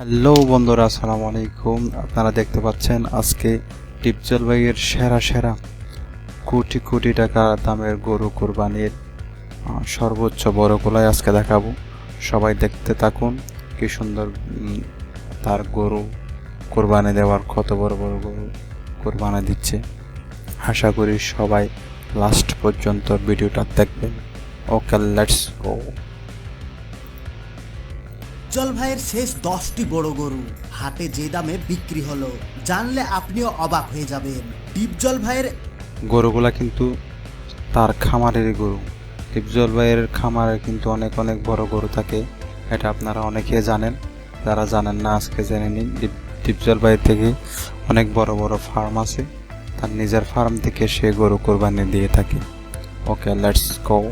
Hello বন্ধুরা, আসসালামু আলাইকুম। আপনারা দেখতে পাচ্ছেন আজকে টিপজল ভাইয়ের সেরা সেরা কোটি কোটি টাকা দামের গরু কোরবানির সর্বোচ্চ বড় গোলাই আজকে দেখাবো। সবাই দেখতে থাকুন কি সুন্দর তার গরু কোরবানি দেওয়ার কত বড় বড় গরু কোরবানি দিচ্ছে। আশা করি সবাই লাস্ট পর্যন্ত ভিডিওটা দেখবেন। ওকে লেটস গো উজ্জ্বল ভাইয়ের শেষ দশটি বড় গরু। হাটে যে দামে বিক্রি হলো। জানলে আপনিও অবাক হয়ে যাবেন। ডিপজল ভাইয়ের গরুগুলা কিন্তু তার খামারের গরু। টিপজল ভাইয়ের খামারে কিন্তু অনেক অনেক বড় গরু থাকে। এটা আপনারা অনেকে জানেন। যারা জানেন না, আজকে জেনে নিন। ডিপ- টিপজল ভাইয়ের থেকে অনেক বড় বড় ফার্ম আছে। তার নিজের ফার্ম থেকে সে গরু কোরবানি দিয়ে থাকে। Okay, let's go.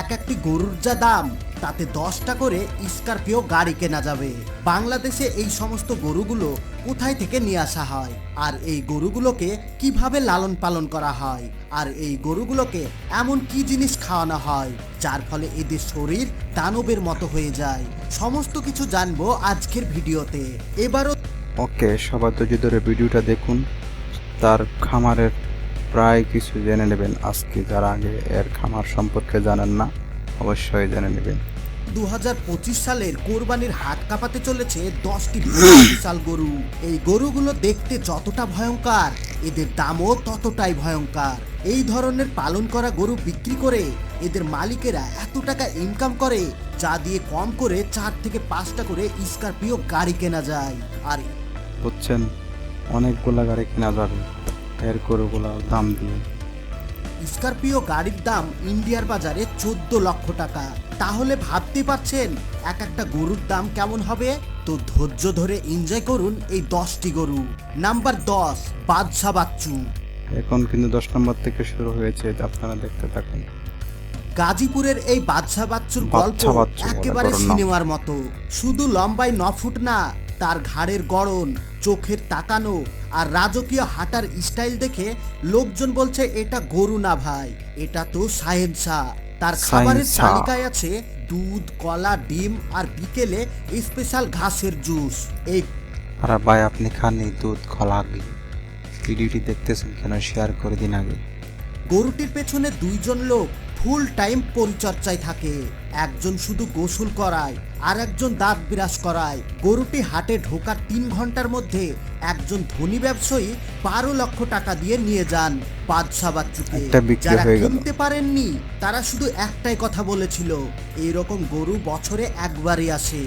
এক একটি গরুর যা দাম, তাতে দশটা করে স্করপিও গাড়ি কেনা যাবে। বাংলাদেশে এই সমস্ত গরুগুলো কোথায় থেকে নিয়ে আসা হয়? আর এই গরুগুলোকে কীভাবে লালন পালন করা হয়? আর এই গরুগুলোকে এমন কি জিনিস খাওয়ানো হয়, যার ফলে এদের শরীর দানবের মতো হয়ে যায়? সমস্ত কিছু জানব আজকের ভিডিওতে। এবারও ওকে, সবাই ধৈর্য ধরে ভিডিওটা দেখুন। তার খামারের প্রায় কিছু জেনে নেবেন। আজকে যারা আগে এর খামার সম্পর্কে জানেন না অবশ্যই জেনে নেবেন। দু হাজার পঁচিশ সালের কোরবানির হাট কাঁপাতে চলেছে দশটি বিশাল গরু। এই গরুগুলো দেখতে যতটা ভয়ঙ্কর এদের দামও ততটাই ভয়ঙ্কর। এই ধরনের পালন করা গরু বিক্রি করে এদের মালিকেরা এত টাকা ইনকাম করে যা দিয়ে কম করে চার থেকে পাঁচটা করে স্করপিও গাড়ি কেনা যায়। আর বুঝছেন? অনেকগুলা গাড়ি কেনা যাবে। এর গরুগুলার দাম দিয়ে। স্করপিও গাড়ির দাম ইন্ডিয়ার বাজারে চোদ্দ লক্ষ টাকা। তাহলে ভাবতে পারছেন এক একটা গরুর দাম কেমন হবে? তো ধৈর্য ধরে এনজয় করুন এই দশটি গরু। নাম্বার দশ বাদশা বাচ্চু। এখন কিন্তু দশ নম্বর থেকে শুরু হয়েছে আপনারা দেখতে থাকুন। গাজীপুরের এই বাদশা বাচ্চুর গল্প একেবারে সিনেমার মতো। শুধু লম্বায় ন ফুট না তার ঘাড়ের গড়ন চোখের তাকানো আর রাজকীয় হাঁটার স্টাইল দেখে লোকজন বলছে এটা গরু না ভাই এটা তো সাহেবসা তার খাবারের। তালিকায় আছে দুধ কলা ডিম আর বিকেলে স্পেশাল ঘাসের জুস। এই আর ভাই আপনি খাননি দুধ কলা ভিডিওটি দেখতেছেন কেন? শেয়ার করে দিন আগে। গরুটির পেছনে দুইজন লোক ফুল টাইম পরিচর্যায় থাকে। একজন শুধু গোসল করায় আর একজন দাঁত বিরাজ করায়। গরুটি হাটে ঢোকার তিন ঘণ্টার মধ্যে একজন ধনী ব্যবসায়ী বারো লক্ষ টাকা দিয়ে নিয়ে যান বাদশা বাচ্চুকে যারা কিনতে পারেননি তারা শুধু একটাই কথা বলেছিল এইরকম গরু বছরে একবারই আসে।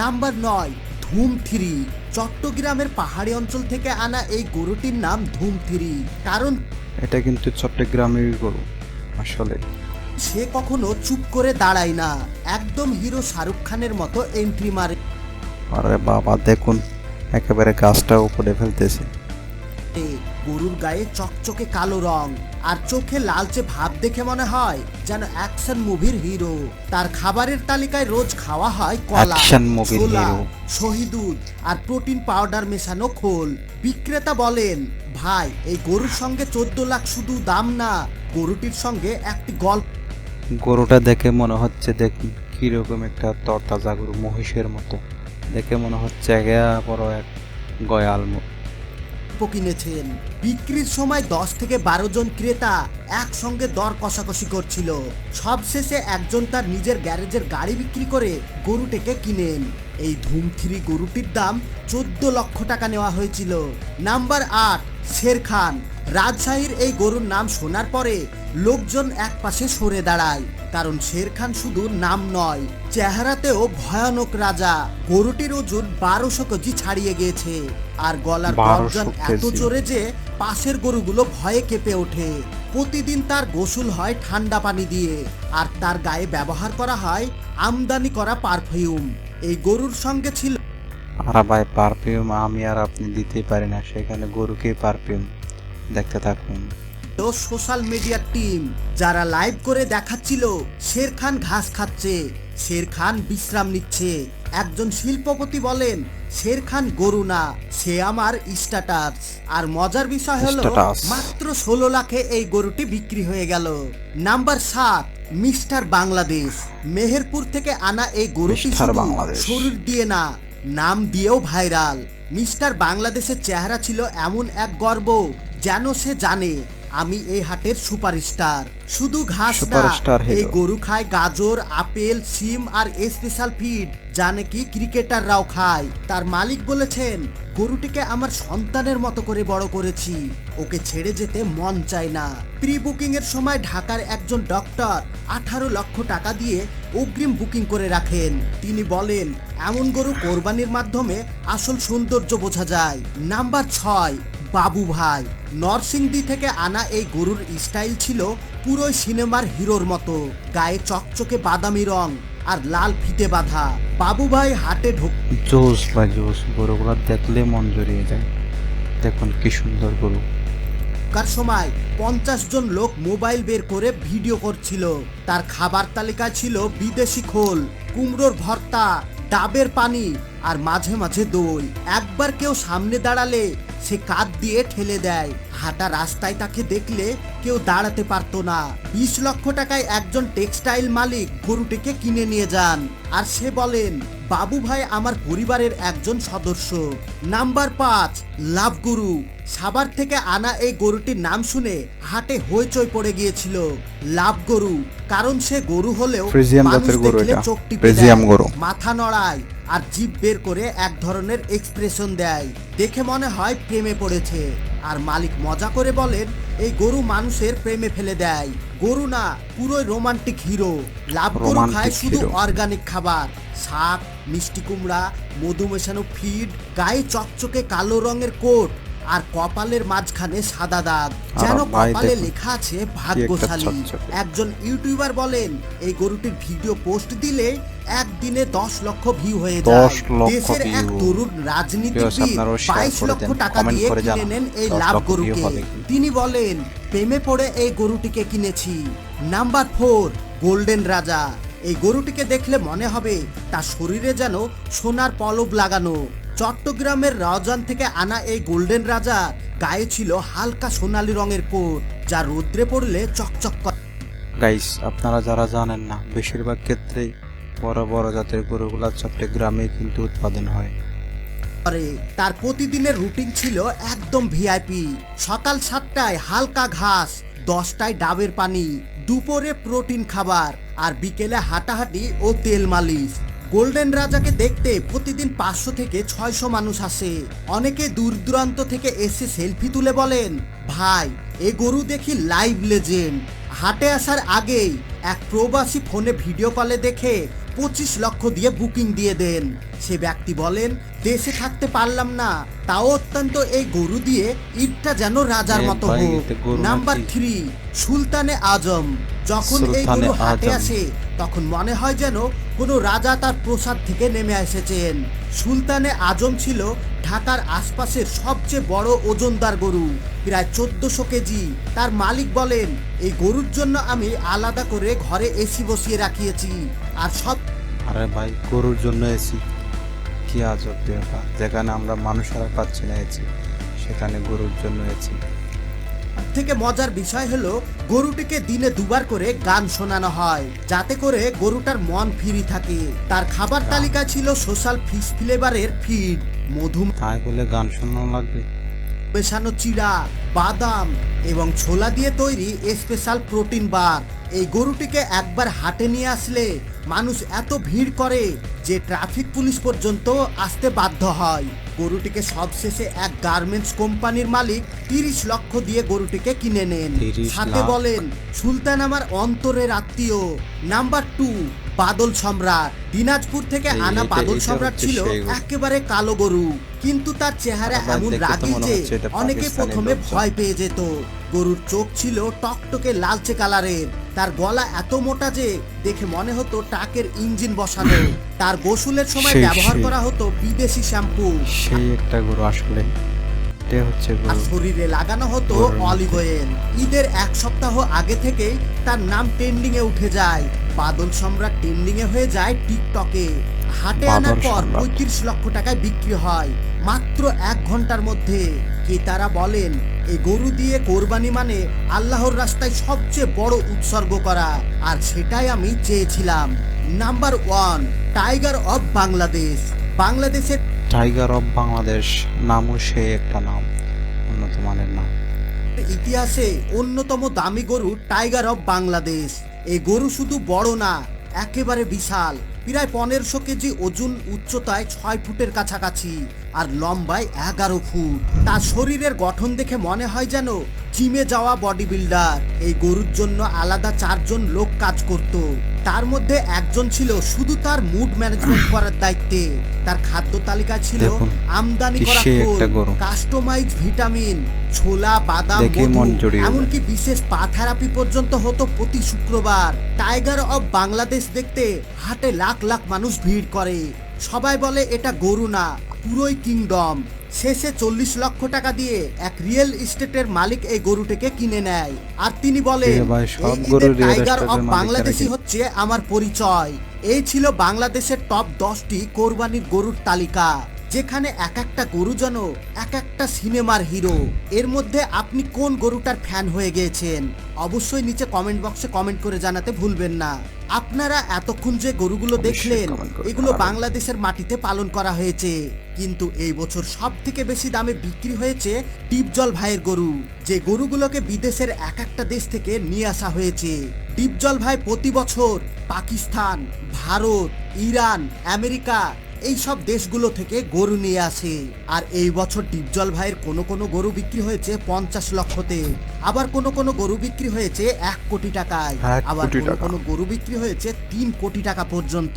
নাম্বার নয় ধুম থ্রি চট্টগ্রামের পাহাড়ি অঞ্চল থেকে আনা এই গরুটির নাম ধুম থ্রি কারণ এটা কিন্তু চট্টগ্রামের গরু আসলে সে কখনো চুপ করে দাঁড়ায় না। একদম হিরো শাহরুখ খানের মতো এন্ট্রি মারে। আরে বাবা দেখুন একেবারে গাছটা উপরে ফেলতেছে। গরুর গায়ে চকচকে কালো রং আর চোখে লালচে ভাব দেখে মনে হয় যেন অ্যাকশন মুভির হিরো তার খাবারের তালিকায় রোজ খাওয়া হয় কলা ছোলা শহীদুদ আর প্রোটিন পাউডার মেশানো খোল। বিক্রেতা বলেন ভাই এই গরুর সঙ্গে চোদ্দ লাখ শুধু দাম না গরুটির সঙ্গে একটি গল্প গরুটা দেখে মনে হচ্ছে দেখুন কীরকম একটা তরতাজা গরু, মহিষের মতো। দেখে মনে হচ্ছে এগেয়া বড় এক গয়াল কিনেছেন। বিক্রির সময় দশ থেকে বারো জন ক্রেতা একসঙ্গে দর কষাকষি করছিল। সবশেষে একজন তার নিজের গ্যারেজের গাড়ি বিক্রি করে গরুটিকে কিনেন। এই ধুমথিরি গরুটির দাম চোদ্দ লক্ষ টাকা নেওয়া হয়েছিল। নাম্বার আট শের খান রাজশাহীর এই গরুর নাম শোনার পরে লোকজন এক পাশে সরে দাঁড়ায়। কারণ শের খান শুধু নাম নয় চেহারাতেও ভয়ানক রাজা। গরুটির ওজন বারোশো কেজি ছাড়িয়ে গিয়েছে। আর গলার গর্জন এত জোরে যে পাশের গরুগুলো ভয়ে কেঁপে ওঠে। প্রতিদিন তার গোসল হয় ঠান্ডা পানি দিয়ে। আর তার গায়ে ব্যবহার করা হয় আমদানি করা পারফিউম। এই গরুর সঙ্গে ছিল আর ভাই পারফিউম আমি আর আপনি দিতেই পারি না সেখানে গরুকে পারফিউম। দেখতে থাকুন। সোশ্যাল মিডিয়ার টিম যারা লাইভ করে দেখাচ্ছিল শের খান ঘাস খাচ্ছে শের খান বিশ্রাম নিচ্ছে। একজন শিল্পপতি বলেন শের খান গরু না সে আমার স্ট্যাটাস। আর মজার বিষয় হলো মাত্র ষোলো লাখে এই গরুটি বিক্রি হয়ে গেল। নাম্বার সাত মিস্টার বাংলাদেশ। মেহেরপুর থেকে আনা এই গরুটি। শরীর দিয়ে না নাম দিয়েও ভাইরাল। মিস্টার বাংলাদেশের চেহারা ছিল এমন এক গর্ব যেন সে জানে আমি এই হাটের সুপারস্টার। শুধু ঘাস না এই গরু খায় গাজর আপেল সিম আর স্পেশাল ফিড যা নাকি ক্রিকেটাররাও খায়। তার মালিক বলেছেন গরুটিকে আমার সন্তানের মতো করে বড় করেছি। ওকে ছেড়ে যেতে মন চায় না। প্রি বুকিং এর সময় ঢাকার একজন ডক্টর আঠারো লক্ষ টাকা দিয়ে অগ্রিম বুকিং করে রাখেন। তিনি বলেন এমন গরু কোরবানির মাধ্যমে আসল সৌন্দর্য বোঝা যায়। নাম্বার ছয় বাবু ভাই নরসিংদী থেকে আনা এই গরুর স্টাইল ছিল পুরোই সিনেমার হিরোর মতো। গায়ে চকচকে বাদামি রং আর লাল ফিতে বাঁধা। বাবু ভাই হাটে ঢোক জোস বা জোস গরুগুলো দেখলে মন জড়িয়ে যায়। দেখুন কি সুন্দর গরু। কার সময় পঞ্চাশ জন লোক মোবাইল বের করে ভিডিও করছিল। তার খাবার তালিকা ছিল বিদেশি খোল কুমড়োর ভর্তা ডাবের পানি আর মাঝে মাঝে দই। একবার কেউ সামনে দাঁড়ালে সে কাঁধ দিয়ে ঠেলে দেয়। হাঁটা রাস্তায় তাকে দেখলে কেউ দাঁড়াতে পারতো না। বিশ লক্ষ টাকায় একজন টেক্সটাইল মালিক গরুটিকে কিনে নিয়ে যান আর সে বলেন বাবু ভাই আমার পরিবারের একজন সদস্য। নাম্বার পাঁচ লাভ গুরু সাবার থেকে আনা এই গরুটির নাম শুনে হাটে হইচই পড়ে গিয়েছিল লাভ গরু কারণ সে গরু হলেও মানুষ দেখলে। চোখ টিপে। মাথা নড়ায় আর জিভ বের করে এক ধরনের এক্সপ্রেশন দেয়। দেখে মনে হয় প্রেমে পড়েছে। আর মালিক মজা করে বলেন এই গরু মানুষের প্রেমে ফেলে দেয়। গরু না পুরোই রোমান্টিক হিরো লাভ গরু খায় শুধু অর্গানিক খাবার। শাক মিষ্টি কুমড়া মধু মেশানো ফিড গায়ে চকচকে কালো রঙের কোট আর কপালের মাঝখানে সাদা দাগ। যেন কপালে লেখা আছে ভাগ্যশালী। একজন ইউটিউবার বলেন এই গরুটির ভিডিও পোস্ট দিলে একদিনে দশ লক্ষ ভিউ হয়ে যায়। দেশের এক তরুণ রাজনীতিবিদ বাইশ লক্ষ টাকা দিয়ে কিনে নেন এই লাভ গরুকে। তিনি বলেন প্রেমে পড়ে এই গরুটিকে কিনেছি। নাম্বার ফোর গোল্ডেন রাজা। এই গরুটিকে দেখলে মনে হবে তার শরীরে যেন সোনার পলব লাগানো। চট্টগ্রামের রাজান থেকে আনা এই গোল্ডেন রাজা গায়ে ছিল হালকা সোনালী রঙের কোট যা রোদ্রে পড়লে চকচক করে। গাইস আপনারা যারা জানেন না বেশিরভাগ ক্ষেত্রেই বড় বড় জাতের গরুগুলা চট্টগ্রামে কিন্তু উৎপাদন হয়। করে তার প্রতিদিনের রুটিন ছিল একদম ভিআইপি। সকাল সাতটায় হালকা ঘাস দশটায় ডাবের পানি, দুপুরে প্রোটিন খাবার আর বিকেলে হাঁটাহাঁটি ও তেল মালিশ। গোল্ডেন রাজাকে দেখতে প্রতিদিন পাঁচশো থেকে ছয়শো মানুষ আসে। অনেকে দূর দূরান্ত থেকে এসে সেলফি তুলে বলেন, ভাই, এ গরু দেখি লাইভ লেজেন্ড। হাটে আসার আগেই এক প্রবাসী ফোনে ভিডিও কলে দেখে পঁচিশ লক্ষ দিয়ে বুকিং দিয়ে দেন। সে ব্যক্তি বলেন দেশে থাকতে পারলাম না তাও অত্যন্ত এই গরু দিয়ে ঈদটা যেন রাজার মতো হোক। Number three Sultane Azam. যখন এই গরু হাটে আসে তখন মনে হয় যেন কোনো রাজা তার প্রসাদ থেকে নেমে এসেছেন। সুলতানে আজম ছিল ঢাকার আশপাশের সবচেয়ে বড় ওজনদার গরু প্রায় চোদ্দশো কেজি। তার মালিক বলেন এই গরুর জন্য আমি আলাদা করে ঘরে এসি বসিয়ে রাখিয়েছি। আর সব আরে ভাই গরুর জন্য এসি? কি আজব ব্যাপার। যেখানে আমরা মানুষেরা পাচ্ছি না এসি সেখানে গরুর জন্য এসি। থেকে মজার বিষয় হলো গরুটিকে দিনে দুবার করে গান শোনানো হয়। যাতে করে গরুটার মন ফ্রি থাকে। তার খাবার তালিকা ছিল সোশ্যাল ফিস ফ্লেভারের ফিড মধু তাই বলে গান শোনানো লাগবে। মেশানো চিড়া বাদাম এবং ছোলা দিয়ে তৈরি স্পেশাল প্রোটিন বার। এই গরুটিকে একবার হাটে নিয়ে আসলে মানুষ এত ভিড় করে যে ট্রাফিক পুলিশ পর্যন্ত আসতে বাধ্য হয়। গরুটিকে সবশেষে এক গার্মেন্টস কোম্পানির মালিক তিরিশ লক্ষ দিয়ে গরুটিকে কিনে নেন 30 সাথে লাখ। বলেন সুলতান আমার অন্তরের আত্মীয় নাম্বার টু বাদল সম্রাট দিনাজপুর থেকে এই- আনা বাদল সম্রাট হচ্ছে ছিল সেই গরু। একেবারে কালো গরু কিন্তু তার চেহারা এমন দেখে তো রাগী মনে যে হচ্ছে এটা অনেকে পাকিস্তানি প্রথমে লোকজন। ভয় পেয়ে যেত গরুর চোখ ছিল টকটকে লালচে কালারের তার গলা এত মোটা যে দেখে মনে হতো ট্রাকের ইঞ্জিন বসানো তার গোসলের সময় সেই- ব্যবহার সেই। করা হতো বিদেশি শ্যাম্পু সেই একটা গরু আসলে এটা হচ্ছে আর শরীরে লাগানো হতো। অলিভ অয়েল ঈদের এক সপ্তাহ আগে থেকেই তার নাম ট্রেন্ডিং এ উঠে যায়। বাদল সম্রাট ট্রেন্ডিং এ হয়ে যায় টিকটকে হাটে আনার পর পঁয়ত্রিশ লক্ষ টাকায় বিক্রি হয় মাত্র এক ঘণ্টার মধ্যে। ক্রেতারা বলেন এই গরু দিয়ে কোরবানি মানে আল্লাহর রাস্তায় সবচেয়ে বড় উৎসর্গ করা। আর সেটাই আমি চেয়েছিলাম। Number one tiger of Bangladesh বাংলাদেশের টাইগার অফ বাংলাদেশ নামও সেই একটা নাম, উন্নত মানের নাম। ইতিহাসে অন্যতম দামি গরু টাইগার অফ বাংলাদেশ এই গরু শুধু বড় না, একেবারে বিশাল। প্রায় পনেরোশো কেজি ওজন উচ্চতায় ছয় ফুটের কাছাকাছি আর লম্বায় এগারো ফুট। তার শরীরের গঠন দেখে মনে হয় যেন জিমে যাওয়া বডি বিল্ডার এই গরুর জন্য আলাদা চারজন লোক কাজ করত। তার মধ্যে একজন ছিল শুধু তার মুড ম্যানেজমেন্ট করার দায়িত্বে তার খাদ্য তালিকা ছিল আমদানি করা গরু। কাস্টমাইজ ভিটামিন ছোলা বাদাম মধু, মন। এমনকি বিশেষ পা থেরাপি পর্যন্ত হতো প্রতি শুক্রবার টাইগার অফ বাংলাদেশ দেখতে হাটে লাখ লাখ মানুষ ভিড় করে সবাই বলে এটা গরু না পুরোই কিংডম শেষে চল্লিশ লক্ষ টাকা দিয়ে এক রিয়েল এস্টেটের মালিক এই গরুটিকে কিনে নেয়। আর তিনি বলেন টাইগার অফ মালিকেরা হচ্ছে আমার পরিচয়। এই ছিল বাংলাদেশের টপ দশটি কোরবানির গরুর তালিকা। যেখানে এক একটা গরু যেন এক একটা সিনেমার হিরো। এর মধ্যে আপনি কোন গরুটার ফ্যান হয়ে গিয়েছেন? অবশ্যই নিচে কমেন্ট বক্সে কমেন্ট করে জানাতে ভুলবেন না। আপনারা এতক্ষণ যে গরুগুলো দেখলেন এগুলো বাংলাদেশের মাটিতে পালন করা হয়েছে। কিন্তু এই বছর সব থেকে বেশি দামে বিক্রি হয়েছে ডিপজল ভাইয়ের গরু যে গরুগুলোকে বিদেশের এক একটা দেশ থেকে নিয়ে আসা হয়েছে। ডিপজল ভাই প্রতি বছর পাকিস্তান ভারত ইরান আমেরিকা এই সব দেশগুলো থেকে গরু নিয়ে আসে। আর এই বছর ডিপজল ভাইয়ের কোনো কোনো গরু বিক্রি হয়েছে পঞ্চাশ লক্ষতে। আবার কোনো কোনো গরু বিক্রি হয়েছে এক কোটি টাকায়। আবার কোনো কোনো গরু বিক্রি হয়েছে তিন কোটি টাকা পর্যন্ত।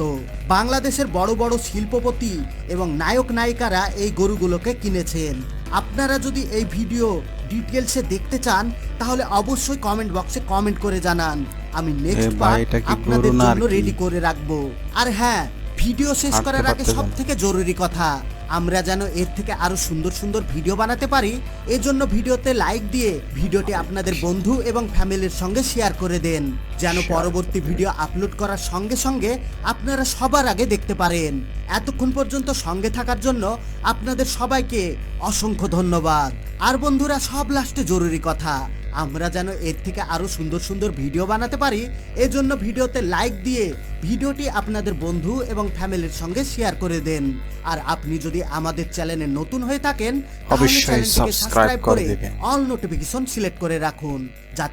বাংলাদেশের বড় বড় শিল্পপতি এবং নায়ক নায়িকারা এই গরুগুলোকে কিনেছেন। আপনারা যদি এই ভিডিও ডিটেলসে দেখতে চান তাহলে অবশ্যই কমেন্ট বক্সে কমেন্ট করে জানান। আমি নেক্সট পার্ট আপনাদের জন্য রেডি করে রাখব। আর হ্যাঁ ভিডিও শেষ করার আগে সব থেকে জরুরি কথা আমরা যেন এর থেকে আরও সুন্দর সুন্দর ভিডিও বানাতে পারি এজন্য ভিডিওতে লাইক দিয়ে ভিডিওটি আপনাদের বন্ধু এবং ফ্যামিলির সঙ্গে শেয়ার করে দেন যেন পরবর্তী ভিডিও আপলোড করার সঙ্গে সঙ্গে আপনারা সবার আগে দেখতে পারেন। এতক্ষণ পর্যন্ত সঙ্গে থাকার জন্য আপনাদের সবাইকে অসংখ্য ধন্যবাদ আর বন্ধুরা সব লাস্টে জরুরি কথা আমরা যেন এর থেকে আরও সুন্দর সুন্দর ভিডিও বানাতে পারি এজন্য ভিডিওতে লাইক দিয়ে ভিডিওটি আপনাদের বন্ধু এবং ফ্যামিলির সঙ্গে শেয়ার করে দেন আর আপনি যদি আমাদের চ্যানেলে নতুন হয়ে থাকেন অবশ্যই সাবস্ক্রাইব করে। অল নোটিফিকেশন সিলেক্ট করে রাখুন যাতে